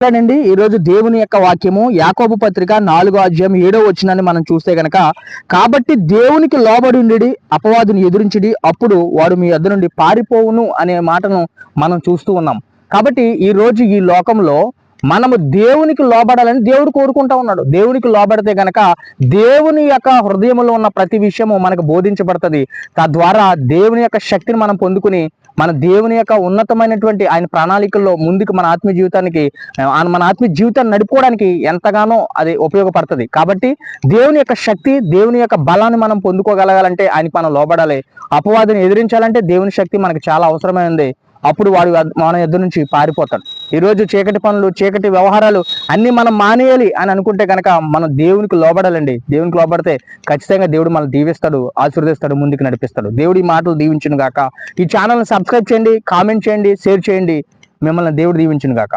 అండి ఈ రోజు దేవుని యొక్క వాక్యము యాకోబు పత్రిక నాలుగో అధ్యాయం ఏడో వచ్చినని మనం చూస్తే గనక కాబట్టి దేవునికి లోబడి ఉండడి అపవాదుని ఎదురించడి అప్పుడు వాడు మీ వద్ద నుండి పారిపోవును అనే మాటను మనం చూస్తూ ఉన్నాం. కాబట్టి ఈ రోజు ఈ లోకంలో మనము దేవునికి లోబడాలని దేవుడు కోరుకుంటా ఉన్నాడు. దేవునికి లోబడితే గనక దేవుని యొక్క హృదయంలో ఉన్న ప్రతి విషయము మనకు బోధించబడుతుంది. తద్వారా దేవుని యొక్క శక్తిని మనం పొందుకుని మన దేవుని యొక్క ఉన్నతమైనటువంటి ఆయన ప్రణాళికల్లో ముందుకు మన ఆత్మీయ జీవితానికి మన ఆత్మీయ జీవితాన్ని నడుపుకోవడానికి ఎంతగానో అది ఉపయోగపడుతుంది. కాబట్టి దేవుని యొక్క శక్తి దేవుని యొక్క బలాన్ని మనం పొందుకోగలగాలంటే ఆయనకి మనం లోబడాలి. అపవాదిని ఎదిరించాలంటే దేవుని శక్తి మనకు చాలా అవసరమైంది. అప్పుడు వాడు మన ఎదురు నుంచి పారిపోతాడు. ఈరోజు చీకటి పనులు చీకటి వ్యవహారాలు అన్నీ మనం మానేయాలి అని అనుకుంటే కనుక మనం దేవునికి లోబడాలండి. దేవునికి లోబడితే ఖచ్చితంగా దేవుడు మనల్ని దీవిస్తాడు ఆశీర్దిస్తాడు ముందుకు నడిపిస్తాడు. దేవుడి మాటలు దీవించును గాక. ఈ ఛానల్ని సబ్స్క్రైబ్ చేయండి కామెంట్ చేయండి షేర్ చేయండి. మిమ్మల్ని దేవుడు దీవించును గాక.